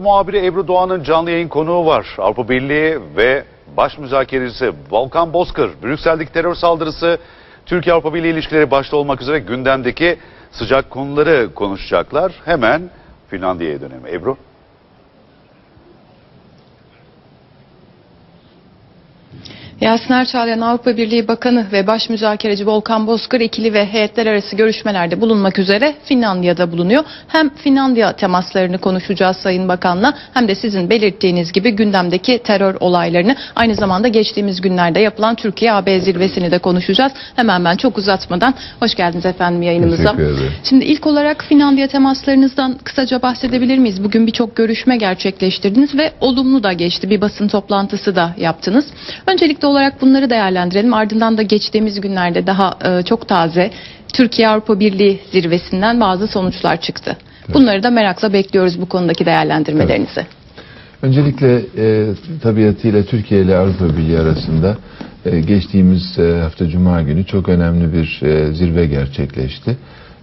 Muhabiri Ebru Doğan'ın canlı yayın konuğu var. Avrupa Birliği ve baş müzakeresi Volkan Bozkır, Brüksel'deki terör saldırısı, Türkiye-Avrupa Birliği ilişkileri başta olmak üzere gündemdeki sıcak konuları konuşacaklar. Hemen Finlandiya'ya dönelim. Ebru. Yasin Erçağlayan Avrupa Birliği Bakanı ve Baş Müzakereci Volkan Bozkır ikili ve heyetler arası görüşmelerde bulunmak üzere Finlandiya'da bulunuyor. Hem Finlandiya temaslarını konuşacağız Sayın Bakan'la hem de sizin belirttiğiniz gibi gündemdeki terör olaylarını aynı zamanda geçtiğimiz günlerde yapılan Türkiye-AB zirvesini de konuşacağız. Hemen ben çok uzatmadan hoş geldiniz efendim yayınımıza. Teşekkür ederim. Şimdi ilk olarak Finlandiya temaslarınızdan kısaca bahsedebilir miyiz? Bugün birçok görüşme gerçekleştirdiniz ve olumlu da geçti. Bir basın toplantısı da yaptınız. Öncelikle olarak bunları değerlendirelim. Ardından da geçtiğimiz günlerde daha e, çok taze Türkiye-Avrupa Birliği zirvesinden bazı sonuçlar çıktı. Bunları da merakla bekliyoruz bu konudaki değerlendirmelerinizi. Öncelikle e, tabiatıyla Türkiye ile Avrupa Birliği arasında e, geçtiğimiz e, hafta Cuma günü çok önemli bir e, zirve gerçekleşti.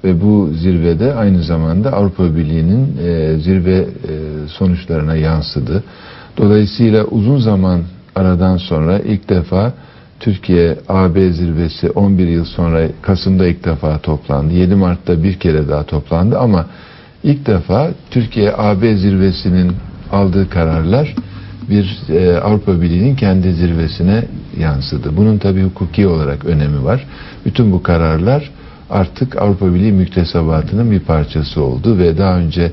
Ve bu zirvede aynı zamanda Avrupa Birliği'nin e, zirve e, sonuçlarına yansıdı. Dolayısıyla uzun zaman aradan sonra ilk defa Türkiye AB zirvesi 11 yıl sonra Kasım'da ilk defa toplandı. 7 Mart'ta bir kere daha toplandı ama ilk defa Türkiye AB zirvesinin aldığı kararlar bir e, Avrupa Birliği'nin kendi zirvesine yansıdı. Bunun tabii hukuki olarak önemi var. Bütün bu kararlar artık Avrupa Birliği müktesebatının bir parçası oldu ve daha önce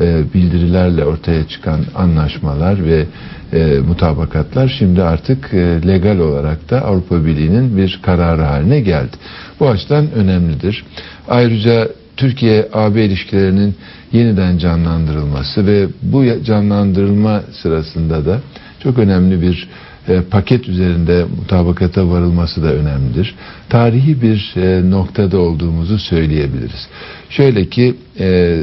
e, bildirilerle ortaya çıkan anlaşmalar ve e, mutabakatlar şimdi artık e, legal olarak da Avrupa Birliği'nin bir kararı haline geldi. Bu açıdan önemlidir. Ayrıca Türkiye-AB ilişkilerinin yeniden canlandırılması ve bu canlandırılma sırasında da çok önemli bir e, paket üzerinde mutabakata varılması da önemlidir. Tarihi bir e, noktada olduğumuzu söyleyebiliriz. Şöyle ki e,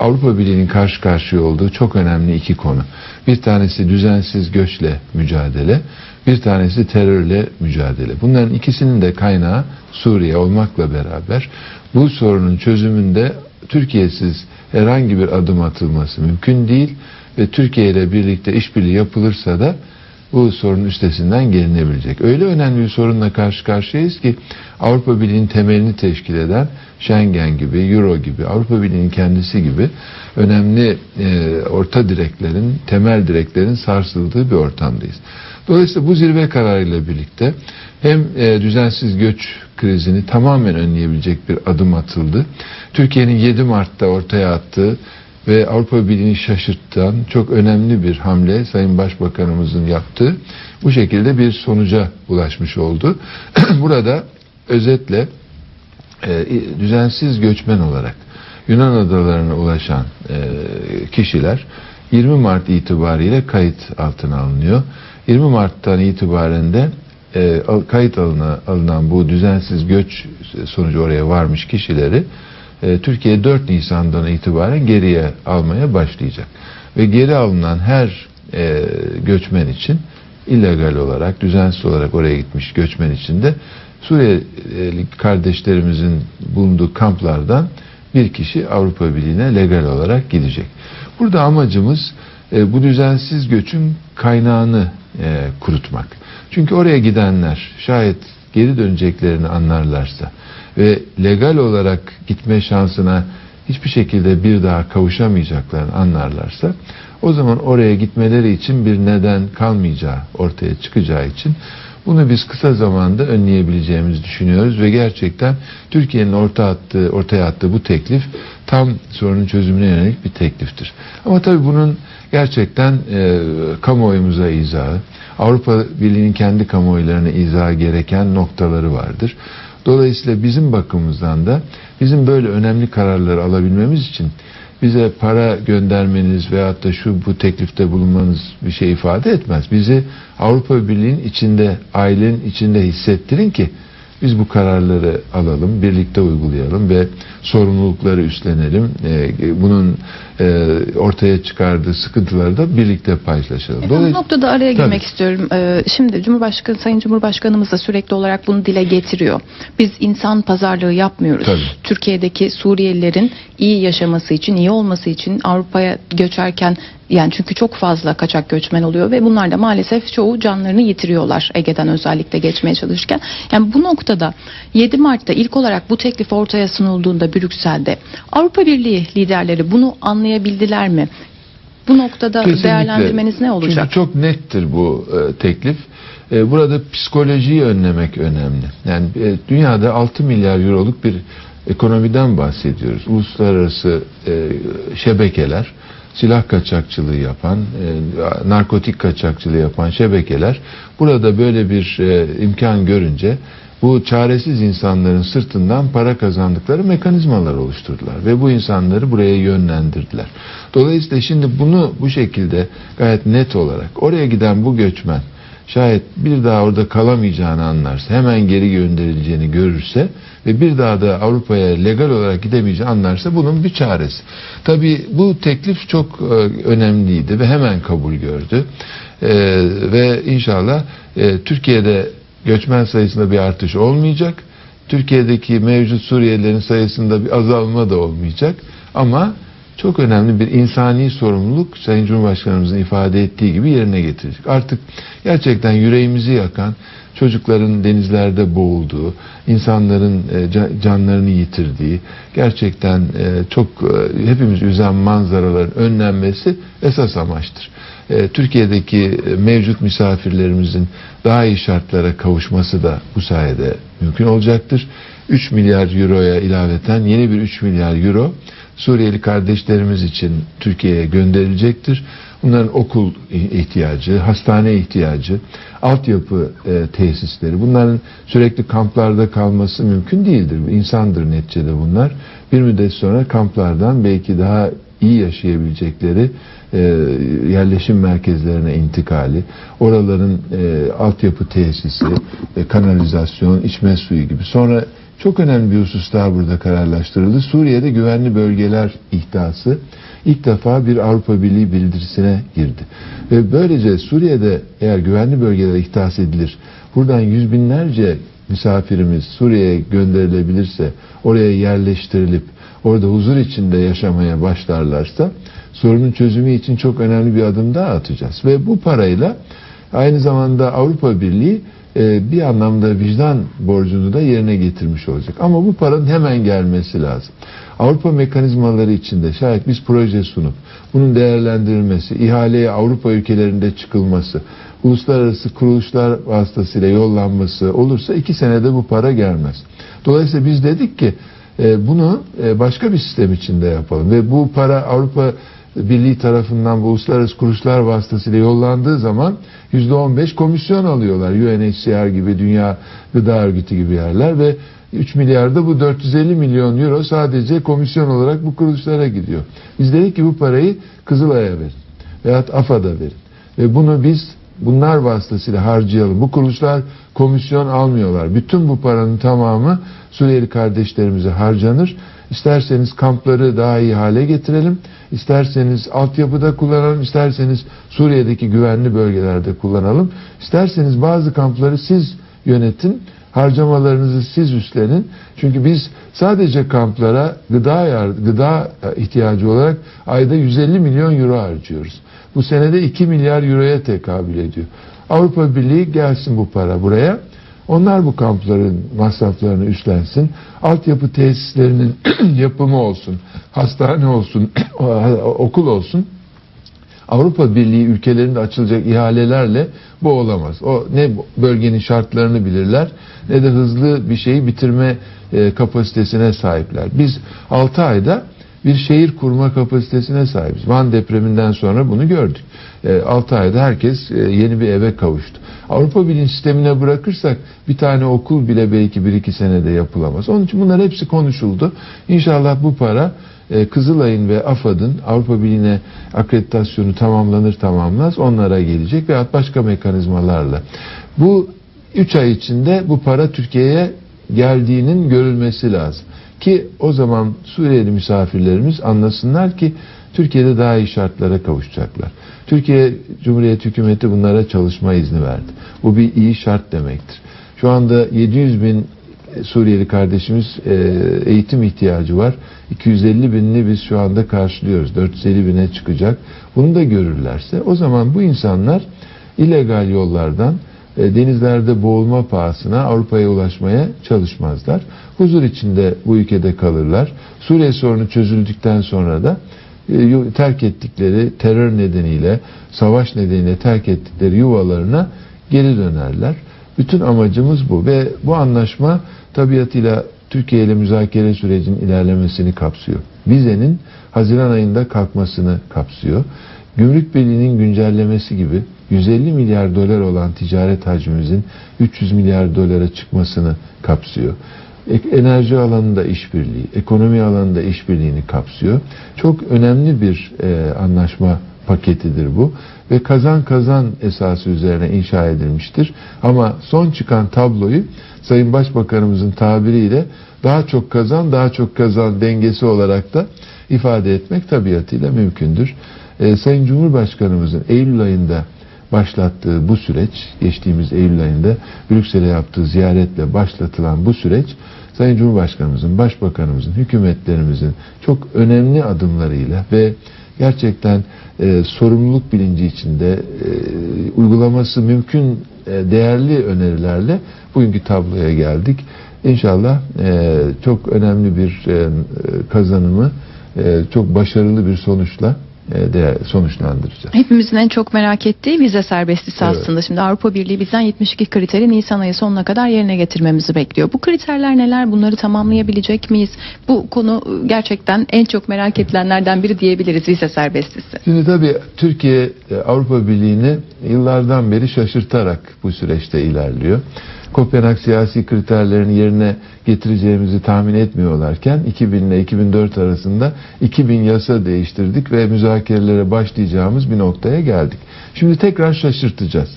Avrupa Birliği'nin karşı karşıya olduğu çok önemli iki konu. Bir tanesi düzensiz göçle mücadele, bir tanesi terörle mücadele. Bunların ikisinin de kaynağı Suriye olmakla beraber bu sorunun çözümünde Türkiye'siz herhangi bir adım atılması mümkün değil ve Türkiye ile birlikte işbirliği yapılırsa da bu sorunun üstesinden gelinebilecek. Öyle önemli bir sorunla karşı karşıyayız ki Avrupa Birliği'nin temelini teşkil eden Schengen gibi, Euro gibi, Avrupa Birliği'nin kendisi gibi önemli e, orta direklerin, temel direklerin sarsıldığı bir ortamdayız. Dolayısıyla bu zirve kararıyla birlikte hem e, düzensiz göç krizini tamamen önleyebilecek bir adım atıldı. Türkiye'nin 7 Mart'ta ortaya attığı ve Avrupa Birliği'ni şaşırtan çok önemli bir hamle Sayın Başbakanımızın yaptığı bu şekilde bir sonuca ulaşmış oldu. Burada özetle e, düzensiz göçmen olarak Yunan adalarına ulaşan e, kişiler 20 Mart itibariyle kayıt altına alınıyor. 20 Mart'tan itibaren de e, kayıt alına, alınan bu düzensiz göç sonucu oraya varmış kişileri e, Türkiye 4 Nisan'dan itibaren geriye almaya başlayacak. Ve geri alınan her e, göçmen için illegal olarak, düzensiz olarak oraya gitmiş göçmen için de Suriyeli kardeşlerimizin bulunduğu kamplardan bir kişi Avrupa Birliği'ne legal olarak gidecek. Burada amacımız e, bu düzensiz göçün kaynağını e, kurutmak. Çünkü oraya gidenler şayet geri döneceklerini anlarlarsa ve legal olarak gitme şansına hiçbir şekilde bir daha kavuşamayacaklarını anlarlarsa o zaman oraya gitmeleri için bir neden kalmayacağı ortaya çıkacağı için bunu biz kısa zamanda önleyebileceğimizi düşünüyoruz ve gerçekten Türkiye'nin orta attığı, ortaya attığı bu teklif tam sorunun çözümüne yönelik bir tekliftir. Ama tabii bunun gerçekten e, kamuoyumuza izahı, Avrupa Birliği'nin kendi kamuoylarına izahı gereken noktaları vardır. Dolayısıyla bizim bakımımızdan da bizim böyle önemli kararları alabilmemiz için bize para göndermeniz veyahut da şu bu teklifte bulunmanız bir şey ifade etmez. Bizi Avrupa Birliği'nin içinde, ailenin içinde hissettirin ki Biz bu kararları alalım, birlikte uygulayalım ve sorumlulukları üstlenelim. E, bunun e, ortaya çıkardığı sıkıntıları da birlikte paylaşalım. Efendim, bu Dolayısıyla- noktada araya Tabii. girmek istiyorum. Ee, şimdi Cumhurbaşkanı, Sayın Cumhurbaşkanımız da sürekli olarak bunu dile getiriyor. Biz insan pazarlığı yapmıyoruz. Tabii. Türkiye'deki Suriyelilerin iyi yaşaması için, iyi olması için Avrupa'ya göçerken yani çünkü çok fazla kaçak göçmen oluyor ve bunlar da maalesef çoğu canlarını yitiriyorlar Ege'den özellikle geçmeye çalışırken. Yani bu noktada 7 Mart'ta ilk olarak bu teklif ortaya sunulduğunda Brüksel'de Avrupa Birliği liderleri bunu anlayabildiler mi? Bu noktada Kesinlikle. değerlendirmeniz ne olacak? Çünkü çok nettir bu e, teklif. E, burada psikolojiyi önlemek önemli. Yani e, dünyada 6 milyar euroluk bir ekonomiden bahsediyoruz. Uluslararası e, şebekeler, silah kaçakçılığı yapan, e, narkotik kaçakçılığı yapan şebekeler burada böyle bir e, imkan görünce bu çaresiz insanların sırtından para kazandıkları mekanizmalar oluşturdular ve bu insanları buraya yönlendirdiler. Dolayısıyla şimdi bunu bu şekilde gayet net olarak oraya giden bu göçmen şayet bir daha orada kalamayacağını anlarsa, hemen geri gönderileceğini görürse ve bir daha da Avrupa'ya legal olarak gidemeyeceğini anlarsa bunun bir çaresi. Tabii bu teklif çok e, önemliydi ve hemen kabul gördü. E, ve inşallah e, Türkiye'de göçmen sayısında bir artış olmayacak. Türkiye'deki mevcut Suriyelilerin sayısında bir azalma da olmayacak. Ama çok önemli bir insani sorumluluk Sayın Cumhurbaşkanımızın ifade ettiği gibi yerine getirecek. Artık gerçekten yüreğimizi yakan çocukların denizlerde boğulduğu, insanların e, ca- canlarını yitirdiği, gerçekten e, çok e, hepimiz üzen manzaraların önlenmesi esas amaçtır. Türkiye'deki mevcut misafirlerimizin daha iyi şartlara kavuşması da bu sayede mümkün olacaktır. 3 milyar euroya ilaveten yeni bir 3 milyar euro Suriyeli kardeşlerimiz için Türkiye'ye gönderilecektir. Bunların okul ihtiyacı, hastane ihtiyacı, altyapı e, tesisleri, bunların sürekli kamplarda kalması mümkün değildir. İnsandır neticede bunlar. Bir müddet sonra kamplardan belki daha iyi yaşayabilecekleri e, yerleşim merkezlerine intikali, oraların e, altyapı tesisi, e, kanalizasyon, içme suyu gibi. Sonra çok önemli bir husus daha burada kararlaştırıldı. Suriye'de güvenli bölgeler ihdası ilk defa bir Avrupa Birliği bildirisine girdi. Ve böylece Suriye'de eğer güvenli bölgeler ihdas edilir, buradan yüz binlerce misafirimiz Suriye'ye gönderilebilirse, oraya yerleştirilip orada huzur içinde yaşamaya başlarlarsa sorunun çözümü için çok önemli bir adım daha atacağız. Ve bu parayla aynı zamanda Avrupa Birliği bir anlamda vicdan borcunu da yerine getirmiş olacak. Ama bu paranın hemen gelmesi lazım. Avrupa mekanizmaları içinde şayet biz proje sunup bunun değerlendirilmesi, ihaleye Avrupa ülkelerinde çıkılması, uluslararası kuruluşlar vasıtasıyla yollanması olursa iki senede bu para gelmez. Dolayısıyla biz dedik ki e, bunu e, başka bir sistem içinde yapalım ve bu para Avrupa Birliği tarafından bu uluslararası kuruluşlar vasıtasıyla yollandığı zaman %15 komisyon alıyorlar. UNHCR gibi, Dünya Gıda Örgütü gibi yerler ve 3 milyarda bu 450 milyon euro sadece komisyon olarak bu kuruluşlara gidiyor. Biz dedik ki bu parayı Kızılay'a verin veyahut AFAD'a verin. Ve bunu biz bunlar vasıtasıyla harcayalım. Bu kuruluşlar komisyon almıyorlar. Bütün bu paranın tamamı Suriyeli kardeşlerimize harcanır. İsterseniz kampları daha iyi hale getirelim. İsterseniz altyapıda kullanalım. isterseniz Suriye'deki güvenli bölgelerde kullanalım. İsterseniz bazı kampları siz yönetin. Harcamalarınızı siz üstlenin. Çünkü biz sadece kamplara gıda yar- gıda ihtiyacı olarak ayda 150 milyon euro harcıyoruz. Bu senede 2 milyar euroya tekabül ediyor. Avrupa Birliği gelsin bu para buraya. Onlar bu kampların masraflarını üstlensin. Altyapı tesislerinin yapımı olsun, hastane olsun, okul olsun. Avrupa Birliği ülkelerinde açılacak ihalelerle bu olamaz. O ne bölgenin şartlarını bilirler ne de hızlı bir şeyi bitirme e, kapasitesine sahipler. Biz 6 ayda bir şehir kurma kapasitesine sahibiz. Van depreminden sonra bunu gördük. 6 ayda herkes e, yeni bir eve kavuştu. Avrupa Birliği sistemine bırakırsak bir tane okul bile belki 1-2 senede yapılamaz. Onun için bunlar hepsi konuşuldu. İnşallah bu para e, Kızılay'ın ve AFAD'ın Avrupa Birliği'ne akreditasyonu tamamlanır tamamlanmaz onlara gelecek veya başka mekanizmalarla. Bu 3 ay içinde bu para Türkiye'ye geldiğinin görülmesi lazım. Ki o zaman Suriyeli misafirlerimiz anlasınlar ki Türkiye'de daha iyi şartlara kavuşacaklar. Türkiye Cumhuriyet Hükümeti bunlara çalışma izni verdi. Bu bir iyi şart demektir. Şu anda 700 bin Suriyeli kardeşimiz e, eğitim ihtiyacı var. 250 binini biz şu anda karşılıyoruz. 450 bine çıkacak. Bunu da görürlerse o zaman bu insanlar illegal yollardan e, denizlerde boğulma pahasına Avrupa'ya ulaşmaya çalışmazlar. Huzur içinde bu ülkede kalırlar. Suriye sorunu çözüldükten sonra da e, terk ettikleri terör nedeniyle, savaş nedeniyle terk ettikleri yuvalarına geri dönerler. Bütün amacımız bu ve bu anlaşma tabiatıyla Türkiye ile müzakere sürecinin ilerlemesini kapsıyor. Vizenin Haziran ayında kalkmasını kapsıyor. Gümrük Birliği'nin güncellemesi gibi 150 milyar dolar olan ticaret hacmimizin 300 milyar dolara çıkmasını kapsıyor. Enerji alanında işbirliği, ekonomi alanında işbirliğini kapsıyor. Çok önemli bir e, anlaşma paketidir bu ve kazan kazan esası üzerine inşa edilmiştir. Ama son çıkan tabloyu Sayın Başbakanımızın tabiriyle daha çok kazan daha çok kazan dengesi olarak da ifade etmek tabiatıyla mümkündür. Ee, Sayın Cumhurbaşkanımızın Eylül ayında başlattığı bu süreç, geçtiğimiz Eylül ayında Brüksel'e yaptığı ziyaretle başlatılan bu süreç, Sayın Cumhurbaşkanımızın, Başbakanımızın, hükümetlerimizin çok önemli adımlarıyla ve gerçekten e, sorumluluk bilinci içinde e, uygulaması mümkün e, değerli önerilerle bugünkü tabloya geldik. İnşallah e, çok önemli bir e, kazanımı e, çok başarılı bir sonuçla de sonuçlandıracağız. Hepimizin en çok merak ettiği vize serbestisi Evet. aslında. Şimdi Avrupa Birliği bizden 72 kriteri Nisan ayı sonuna kadar yerine getirmemizi bekliyor. Bu kriterler neler? Bunları tamamlayabilecek miyiz? Bu konu e, gerçekten en çok merak edilenlerden biri diyebiliriz vize serbestisi. Şimdi tabii Türkiye e, Avrupa Birliği'ni yıllardan beri şaşırtarak bu süreçte ilerliyor. Kopenhag siyasi kriterlerini yerine getireceğimizi tahmin etmiyorlarken 2000 ile 2004 arasında 2000 yasa değiştirdik ve müzakerelere başlayacağımız bir noktaya geldik. Şimdi tekrar şaşırtacağız.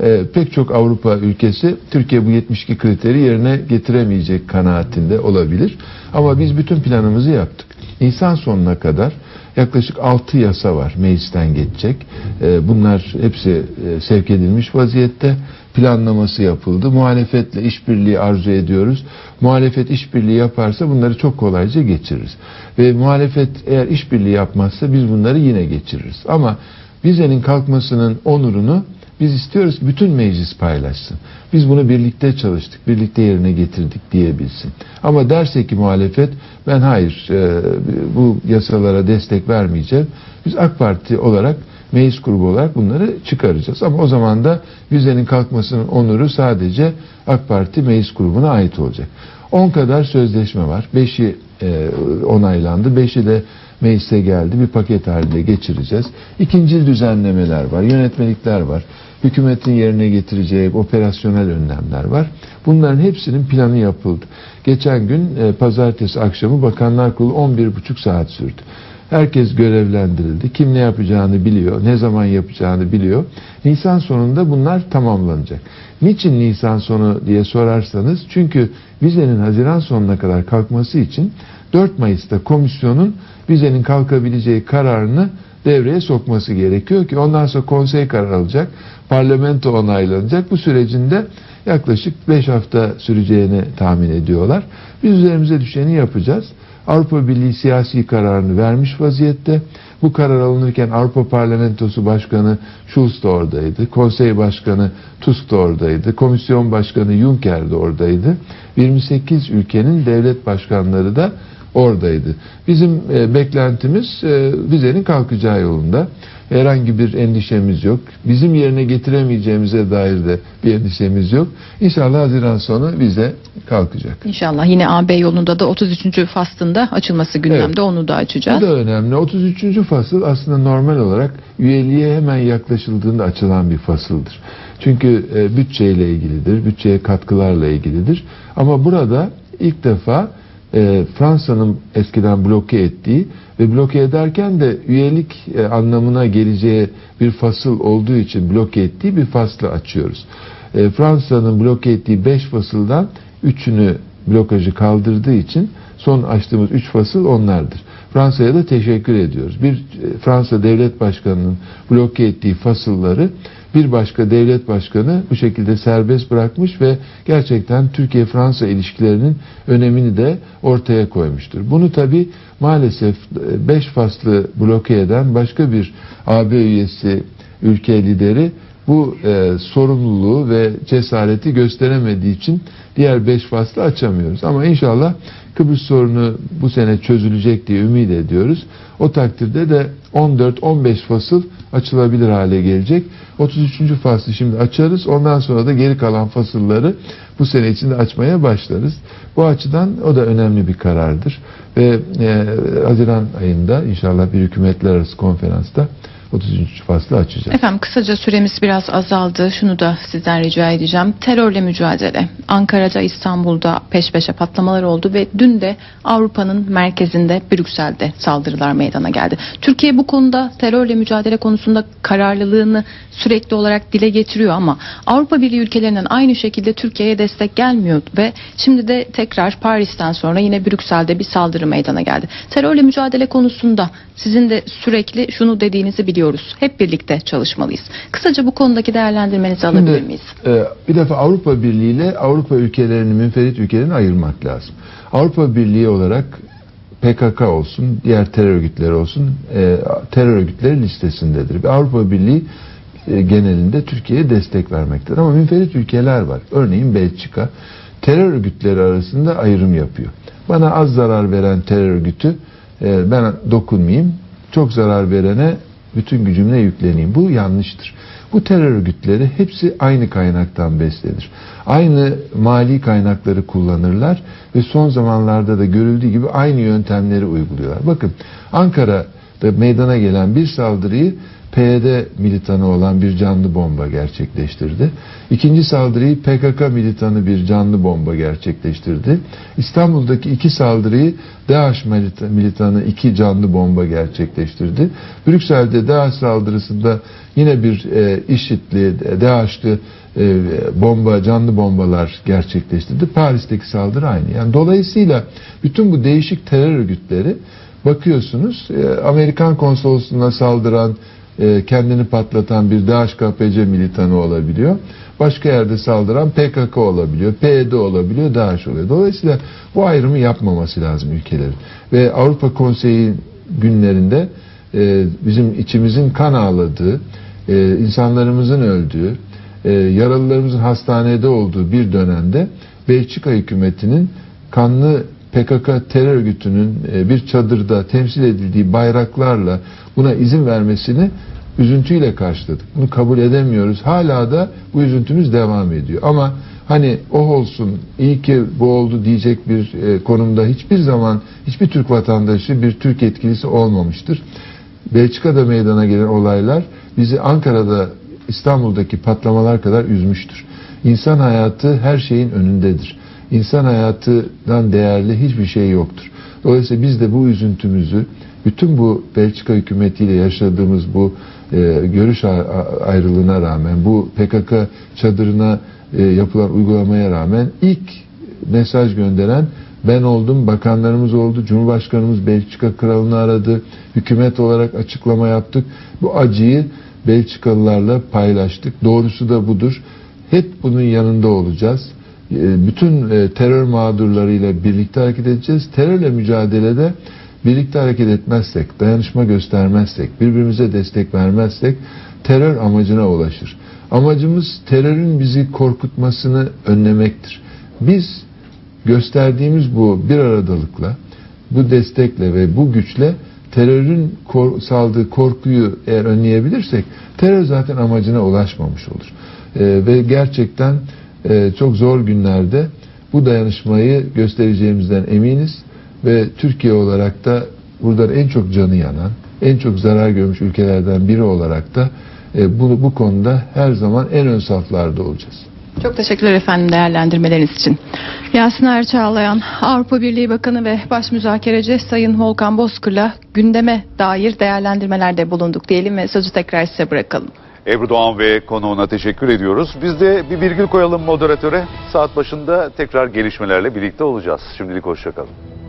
Ee, pek çok Avrupa ülkesi Türkiye bu 72 kriteri yerine getiremeyecek kanaatinde olabilir. Ama biz bütün planımızı yaptık. Nisan sonuna kadar yaklaşık 6 yasa var meclisten geçecek. Ee, bunlar hepsi e, sevk edilmiş vaziyette. Planlaması yapıldı. Muhalefetle işbirliği arzu ediyoruz. Muhalefet işbirliği yaparsa bunları çok kolayca geçiririz. Ve muhalefet eğer işbirliği yapmazsa biz bunları yine geçiririz. Ama vizenin kalkmasının onurunu biz istiyoruz bütün meclis paylaşsın. Biz bunu birlikte çalıştık, birlikte yerine getirdik diyebilsin. Ama derse ki muhalefet ben hayır e, bu yasalara destek vermeyeceğim. Biz AK Parti olarak meclis grubu olarak bunları çıkaracağız. Ama o zaman da vizenin kalkmasının onuru sadece AK Parti meclis grubuna ait olacak. 10 kadar sözleşme var. 5'i e, onaylandı. 5'i de meclise geldi. Bir paket halinde geçireceğiz. İkinci düzenlemeler var. Yönetmelikler var. Hükümetin yerine getireceği operasyonel önlemler var. Bunların hepsinin planı yapıldı. Geçen gün e, pazartesi akşamı Bakanlar Kurulu 11,5 saat sürdü. Herkes görevlendirildi. Kim ne yapacağını biliyor, ne zaman yapacağını biliyor. Nisan sonunda bunlar tamamlanacak. Niçin Nisan sonu diye sorarsanız çünkü vizenin Haziran sonuna kadar kalkması için 4 Mayıs'ta komisyonun vizenin kalkabileceği kararını devreye sokması gerekiyor ki ondan sonra konsey karar alacak, parlamento onaylanacak. Bu sürecinde yaklaşık 5 hafta süreceğini tahmin ediyorlar. Biz üzerimize düşeni yapacağız. Avrupa Birliği siyasi kararını vermiş vaziyette. Bu karar alınırken Avrupa Parlamentosu Başkanı Schulz da oradaydı. Konsey Başkanı Tusk da oradaydı. Komisyon Başkanı Juncker de oradaydı. 28 ülkenin devlet başkanları da oradaydı. Bizim e, beklentimiz e, vizenin kalkacağı yolunda. Herhangi bir endişemiz yok. Bizim yerine getiremeyeceğimize dair de bir endişemiz yok. İnşallah Haziran sonu vize kalkacak. İnşallah yine AB yolunda da 33. faslında açılması gündemde Evet. onu da Bu açacağız. da önemli. 33. fasıl aslında normal olarak üyeliğe hemen yaklaşıldığında açılan bir fasıldır. Çünkü e, bütçeyle ilgilidir, bütçeye katkılarla ilgilidir. Ama burada ilk defa e, Fransa'nın eskiden bloke ettiği ve bloke ederken de üyelik e, anlamına geleceği bir fasıl olduğu için bloke ettiği bir faslı açıyoruz. E, Fransa'nın bloke ettiği 5 fasıldan üçünü blokajı kaldırdığı için son açtığımız üç fasıl onlardır. Fransa'ya da teşekkür ediyoruz. Bir e, Fransa devlet başkanının bloke ettiği fasılları bir başka devlet başkanı bu şekilde serbest bırakmış ve gerçekten Türkiye-Fransa ilişkilerinin önemini de ortaya koymuştur. Bunu tabi maalesef 5 faslı bloke eden başka bir AB üyesi ülke lideri bu e, sorumluluğu ve cesareti gösteremediği için diğer 5 faslı açamıyoruz. Ama inşallah Kıbrıs sorunu bu sene çözülecek diye ümit ediyoruz. O takdirde de 14-15 fasıl açılabilir hale gelecek. 33. faslı şimdi açarız. Ondan sonra da geri kalan fasılları bu sene içinde açmaya başlarız. Bu açıdan o da önemli bir karardır. Ve e, Haziran ayında inşallah bir hükümetler arası konferansta 33. faslı açacağız. Efendim kısaca süremiz biraz azaldı. Şunu da sizden rica edeceğim. Terörle mücadele. Ankara'da, İstanbul'da peş peşe patlamalar oldu ve dün de Avrupa'nın merkezinde Brüksel'de saldırılar meydana geldi. Türkiye bu konuda terörle mücadele konusunda kararlılığını sürekli olarak dile getiriyor ama Avrupa Birliği ülkelerinden aynı şekilde Türkiye'ye destek gelmiyor ve şimdi de tekrar Paris'ten sonra yine Brüksel'de bir saldırı meydana geldi. Terörle mücadele konusunda sizin de sürekli şunu dediğinizi biliyoruz. Hep birlikte çalışmalıyız. Kısaca bu konudaki değerlendirmenizi alabilir miyiz? e, bir defa Avrupa Birliği ile Avrupa ülkelerini, münferit ülkelerini ayırmak lazım. Avrupa Birliği olarak PKK olsun, diğer terör örgütleri olsun, e, terör örgütleri listesindedir. Ve Avrupa Birliği e, genelinde Türkiye'ye destek vermektedir. Ama münferit ülkeler var. Örneğin Belçika terör örgütleri arasında ayrım yapıyor. Bana az zarar veren terör örgütü e, ben dokunmayayım. Çok zarar verene bütün gücümle yükleneyim. Bu yanlıştır. Bu terör örgütleri hepsi aynı kaynaktan beslenir. Aynı mali kaynakları kullanırlar ve son zamanlarda da görüldüğü gibi aynı yöntemleri uyguluyorlar. Bakın Ankara'da meydana gelen bir saldırıyı PYD militanı olan bir canlı bomba gerçekleştirdi. İkinci saldırıyı PKK militanı bir canlı bomba gerçekleştirdi. İstanbul'daki iki saldırıyı DAEŞ milita- militanı iki canlı bomba gerçekleştirdi. Brüksel'de DAEŞ saldırısında yine bir e, IŞİD'li, DAEŞ'li e, bomba, canlı bombalar gerçekleştirdi. Paris'teki saldırı aynı. Yani dolayısıyla bütün bu değişik terör örgütleri bakıyorsunuz e, Amerikan konsolosluğuna saldıran e, kendini patlatan bir DAEŞ-KPC militanı olabiliyor. Başka yerde saldıran PKK olabiliyor, PYD olabiliyor, DAEŞ oluyor. Dolayısıyla bu ayrımı yapmaması lazım ülkelerin. Ve Avrupa Konseyi günlerinde e, bizim içimizin kan ağladığı, e, insanlarımızın öldüğü, e, yaralılarımızın hastanede olduğu bir dönemde Belçika hükümetinin kanlı PKK terör örgütünün e, bir çadırda temsil edildiği bayraklarla buna izin vermesini üzüntüyle karşıladık. Bunu kabul edemiyoruz. Hala da bu üzüntümüz devam ediyor. Ama hani oh olsun iyi ki bu oldu diyecek bir e, konumda hiçbir zaman hiçbir Türk vatandaşı bir Türk yetkilisi olmamıştır. Belçika'da meydana gelen olaylar bizi Ankara'da İstanbul'daki patlamalar kadar üzmüştür. İnsan hayatı her şeyin önündedir. İnsan hayatından değerli hiçbir şey yoktur. Dolayısıyla biz de bu üzüntümüzü bütün bu Belçika hükümetiyle yaşadığımız bu e, görüş ayrılığına rağmen bu PKK çadırına e, yapılan uygulamaya rağmen ilk mesaj gönderen ben oldum, bakanlarımız oldu, Cumhurbaşkanımız Belçika kralını aradı, hükümet olarak açıklama yaptık. Bu acıyı Belçikalılarla paylaştık. Doğrusu da budur. Hep bunun yanında olacağız. E, Bütün e, terör mağdurlarıyla birlikte hareket edeceğiz. Terörle mücadelede birlikte hareket etmezsek, dayanışma göstermezsek, birbirimize destek vermezsek terör amacına ulaşır. Amacımız terörün bizi korkutmasını önlemektir. Biz gösterdiğimiz bu bir aradalıkla, bu destekle ve bu güçle terörün kor- saldığı korkuyu eğer önleyebilirsek terör zaten amacına ulaşmamış olur. Ee, ve gerçekten e, çok zor günlerde bu dayanışmayı göstereceğimizden eminiz ve Türkiye olarak da buradan en çok canı yanan, en çok zarar görmüş ülkelerden biri olarak da e, bu, bu konuda her zaman en ön saflarda olacağız. Çok teşekkürler efendim değerlendirmeleriniz için. Yasin Erçağlayan, Avrupa Birliği Bakanı ve Baş Müzakereci Sayın Volkan Bozkır'la gündeme dair değerlendirmelerde bulunduk diyelim ve sözü tekrar size bırakalım. Ebru Doğan ve konuğuna teşekkür ediyoruz. Biz de bir virgül koyalım moderatöre. Saat başında tekrar gelişmelerle birlikte olacağız. Şimdilik hoşçakalın.